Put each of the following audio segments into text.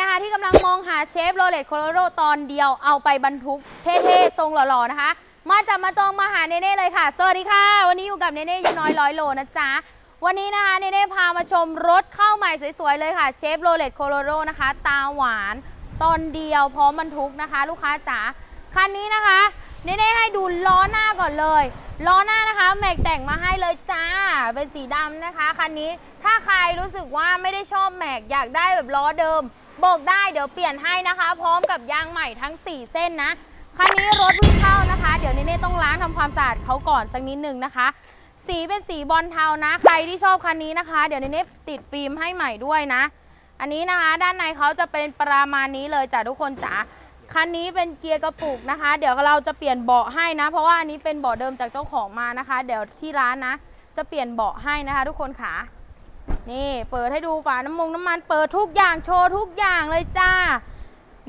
นะคะ ที่กำลังมองหาเชฟโรเลตโคโลโรตอนเดียวเอาไปบรรทุกเท่ๆ ทรงหล่อๆ นะคะ มาจับมาจองมาหาเนเน่เลยค่ะ สวัสดีค่ะ วันนี้อยู่กับเนเน่ยูน้อยร้อยโลนะจ๊ะ วันนี้นะคะเนเน่พามาชมรถเข้าใหม่สวยๆ เลยค่ะเชฟโรเลตโคโลโรนะคะ ตาหวานตอนเดียวพร้อมบรรทุกนะคะ ลูกค้าจ๋าคันนี้นะคะ เนเน่ให้ดูล้อหน้าก่อนเลย ล้อหน้านะคะแม็กแต่งมาให้เลยจ้า เป็นสีดำนะคะคันนี้ถ้าใครรู้สึกว่าไม่ได้ชอบแม็กอยากได้แบบล้อเดิมบอกได้เดี๋ยวเปลี่ยนให้นะคะ พร้อมกับยางใหม่ทั้ง 4 เส้นนะคันนี้รถเพิ่งเข้านะคะ เดี๋ยวเนเน่ต้องล้างทำความสะอาดเขาก่อนสักนิดหนึ่งนะคะ สีเป็นสีบอลเทานะ ใครที่ชอบคันนี้นะคะ เดี๋ยวเนเน่ติดฟิล์มให้ใหม่ด้วยนะ อันนี้นะคะ ด้านในเขาจะเป็นประมาณนี้เลยจ้ะทุกคนจ๋า คันนี้เป็นเกียร์กระปุกนะคะ เดี๋ยวเราจะเปลี่ยนเบาะให้นะ เพราะว่าอันนี้เป็นเบาะเดิมจากเจ้าของมานะคะ เดี๋ยวที่ร้านนะ จะเปลี่ยนเบาะให้นะคะ ทุกคนค่ะ นี่เปิดให้ดูฝาน้ำมงน้ำมันเปิดทุกอย่างโชว์ทุกอย่างเลยจ้า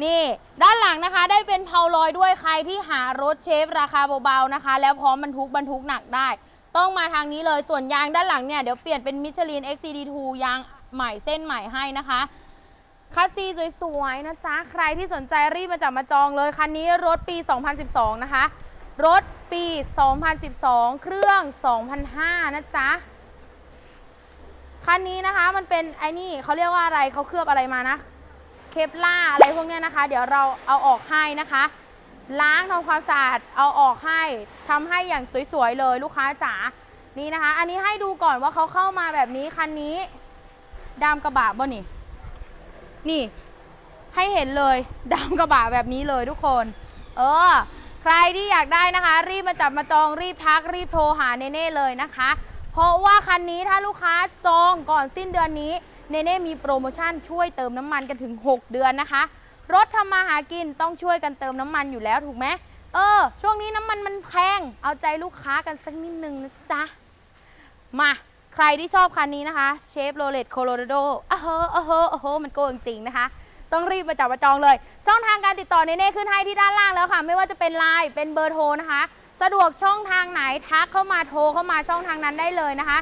นี่ ด้านหลังนะคะ ได้เป็นเพาลอยด้วยใครที่หารถเชฟราคาเบาๆนะคะ แล้วพร้อมบรรทุกบรรทุกหนักได้ ต้องมาทางนี้เลยส่วนยางด้านหลังเนี่ยเดี๋ยวเปลี่ยนเป็นมิชลิน XCD2 ยางใหม่เส้นใหม่ให้นะคะ คัสซีสวยๆนะจ๊ะ ใครที่สนใจรีบมาจับมาจองเลย คันนี้รถปี 2012 นะคะ รถปี 2012 เครื่อง 2005 นะจ๊ะ คันนี้นะคะมันเป็นไอ้นี่เขาเรียกว่าอะไรเขาเคลือบอะไรมานะ เคปล่าอะไรพวกเนี้ยนะคะ เดี๋ยวเราเอาออกให้นะคะ ล้างทำความสะอาดเอาออกให้ทำให้อย่างสวยๆเลยลูกค้าจ๋า นี่นะคะ อันนี้ให้ดูก่อนว่าเขาเข้ามาแบบนี้คันนี้ดามกระบะบ่นี่ นี่ ให้เห็นเลยดำกระบะแบบนี้เลยทุกคน เออ ใครที่อยากได้นะคะ รีบมาจับมาจองรีบทักรีบโทรหาเนเน่เลยนะคะ เพราะว่าคันนี้ถ้าลูกค้าจองก่อนสิ้นเดือนนี้เนเน่มีโปรโมชั่นช่วยเติมน้ำมันกันถึง 6 เดือนนะคะ รถทำมาหากินต้องช่วยกันเติมน้ำมันอยู่แล้วถูกไหมเออ ช่วงนี้น้ำมันมันแพง เอาใจลูกค้ากันสักนิดนึงนะจ๊ะ มา ใครที่ชอบคันนี้นะคะเชฟโรเลตโคโลราโดอะเฮ้ออะเฮ้ออะเฮ้อมันโกงจริงๆนะคะ ต้องรีบมาจับมาจองเลย ช่องทางการติดต่อเนเน่ขึ้นให้ที่ด้านล่างแล้วค่ะ ไม่ว่าจะเป็นไลน์เป็นเบอร์โทรนะคะ สะดวกช่องทางไหนทักเข้ามาโทรเข้ามาช่องทางนั้นได้เลยนะคะ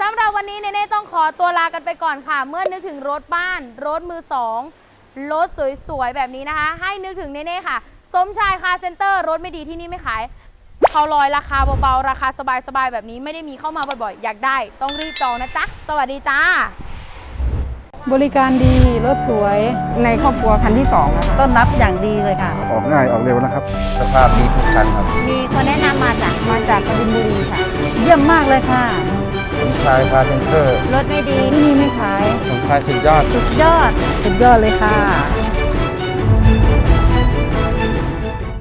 สำหรับวันนี้เนเน่ต้องขอตัวลากันไปก่อนค่ะ เมื่อนึกถึงรถบ้าน รถมือสองรถสวยๆแบบนี้นะคะ ให้นึกถึงเนเน่ค่ะ สมชายคาร์เซ็นเตอร์รถไม่ดีที่นี่ไม่ขาย เขาลอยราคาเบาๆ ราคาสบายๆ แบบนี้ไม่ได้มีเข้ามาบ่อยๆ อยากได้ ต้องรีบจองนะจ๊ะ สวัสดีจ้า บริการดีรถสวยในครอบครัวคันที่2นะคะต้อนรับอย่างดีเลยค่ะ ออกง่ายออกเร็วนะครับ สภาพดีทุกคันครับมีคนแนะนำมาจากมาจากกบินบุรีค่ะ เยี่ยมมากเลยค่ะผมชายคาร์เซนเตอร์รถไม่ดี ที่นี่ไม่ขายผมชายสุดยอด สุดยอด สุดยอดเลยค่ะ